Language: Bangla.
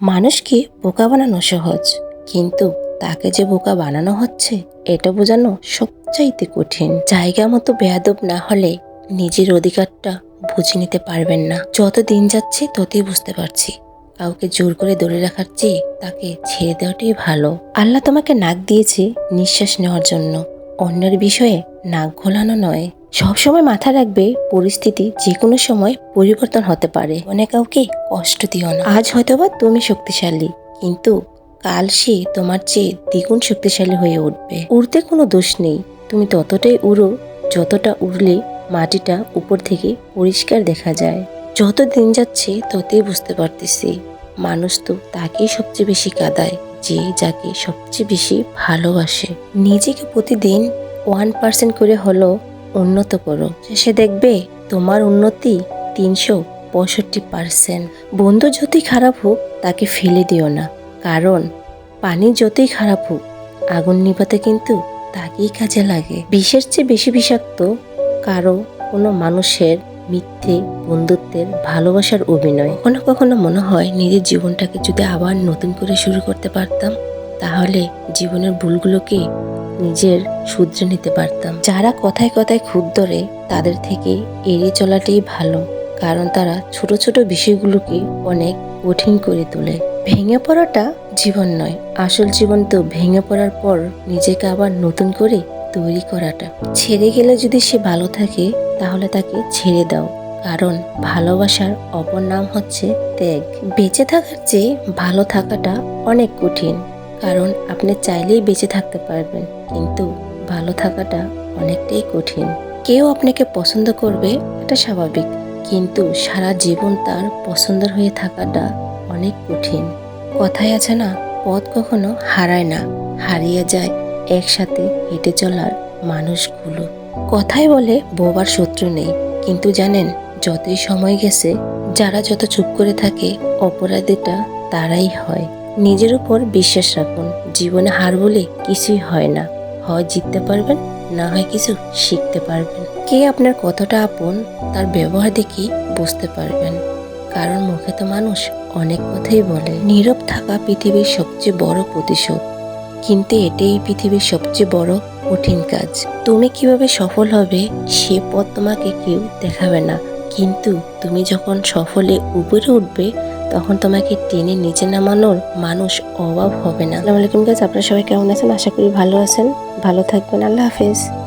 মানুষকে বোকা বানানো সহজ, কিন্তু তাকে যে বোকা বানানো হচ্ছে, এটা বোঝানো সবচাইতে কঠিন। জায়গা মতো বেয়াদব না হলে নিজের অধিকারটা বুঝে নিতে পারবেন না। যত দিন যাচ্ছে, ততই বুঝতে পারছি। কাউকে জোর করে ধরে রাখার চেয়ে তাকে ছেড়ে দেওয়াটাই ভালো। আল্লাহ তোমাকে নাক দিয়েছে নিঃশ্বাস নেওয়ার জন্য। অন্যের বিষয়ে নাক ঘোলানো নয়। সবসময় মাথা রাখবে, পরিস্থিতি যে কোনো সময় পরিবর্তন হতে পারে। মনে কাউকে কষ্ট দিও না। আজ হয়তোবা তুমি শক্তিশালী, কিন্তু কাল সে তোমার চেয়ে দ্বিগুণ শক্তিশালী হয়ে উঠবে। উড়তে কোনো দোষ নেই। তুমি ততটাই উড়ো, যতটা উড়লে মাটিটা উপর থেকে পরিষ্কার দেখা যায়। যত দিন যাচ্ছে, ততই বুঝতে পারতেছি, মানুষ তো তাকেই সবচেয়ে বেশি কাদায়, যে যাকে সবচেয়ে বেশি ভালোবাসে। নিজেকে প্রতিদিন ওয়ান পার্সেন্ট করে হলো উন্নত করো। শেষে দেখবে তোমার উন্নতি তিনশো পঁয়ষট্টি পার্সেন্ট। বন্ধু যতই খারাপ হোক, তাকে ফেলে দিও না। কারণ পানি যতই খারাপ হোক, আগুন নিভাতে কিন্তু তাকেই কাজে লাগে। বিষের চেয়ে বেশি বিষাক্ত কারও কোনো মানুষের মিথ্যে বন্ধুত্বের ভালোবাসার অভিনয়। কখনো কখনো মনে হয় নিজের জীবনটাকে যদি আবার নতুন করে শুরু করতে পারতাম, তাহলে জীবনের ভুলগুলোকে নিজের শুধরে নিতে পারতাম। যারা কথায় কথায় ধরে, তাদের থেকে এড়িয়ে চলাটাই ভালো, কারণ তারা ছোট ছোট বিষয়গুলোকে অনেক কঠিন করে তোলে। ভেঙে পড়াটা জীবন নয়, আসল জীবন তো ভেঙে পড়ার পর নিজেকে আবার নতুন করে তৈরি করাটা। ছেড়ে গেলে যদি সে ভালো থাকে, তাহলে তাকে ছেড়ে দাও, কারণ ভালোবাসার অপর নাম হচ্ছে ত্যাগ। বেঁচে থাকার চেয়ে ভালো থাকাটা অনেক কঠিন। কারণ আপনি চাইলেই বেঁচে থাকতে পারবেন, কিন্তু ভালো থাকাটা অনেকটাই কঠিন। কেউ আপনাকে পছন্দ করবে, এটা স্বাভাবিক, কিন্তু সারা জীবন তার পছন্দের হয়ে থাকাটা অনেক কঠিন। কথায় আছে না, পথ কখনো হারায় না, হারিয়ে যায় একসাথে হেঁটে চলার মানুষগুলো। কথায় বলে বোবার শত্রু নেই, কিন্তু জানেন, যতই সময় গেছে, যারা যত চুপ করে থাকে, অপরাধীটা তারাই হয়। নিজের উপর বিশ্বাস রাখুন। জীবনে হার বলে কিছুই হয় না। হয় জিততে পারবেন, না হয় কিছু শিখতে পারবেন। কে আপনার কতটা আপন, তার ব্যবহার দেখে বুঝতে পারবেন। কারণ মুখে তো মানুষ অনেক কথাই বলে। নীরব থাকা পৃথিবীর সবচেয়ে বড় প্রতিশোধ। কিন্তু এটাই পৃথিবীর সবচেয়ে বড় কঠিন কাজ। তুমি কীভাবে সফল হবে, সে পথ তোমাকে কেউ দেখাবে না। কিন্তু তুমি যখন সফলে উপরে উঠবে তখন তোমাকে টেনে নিচে নামানোর মানুষ অভাব হবে না। আসসালামু আলাইকুম গাছ আপনারা সবাই কেমন আছেন? আশা করি ভালো আছেন। ভালো থাকবেন। আল্লাহ হাফেজ।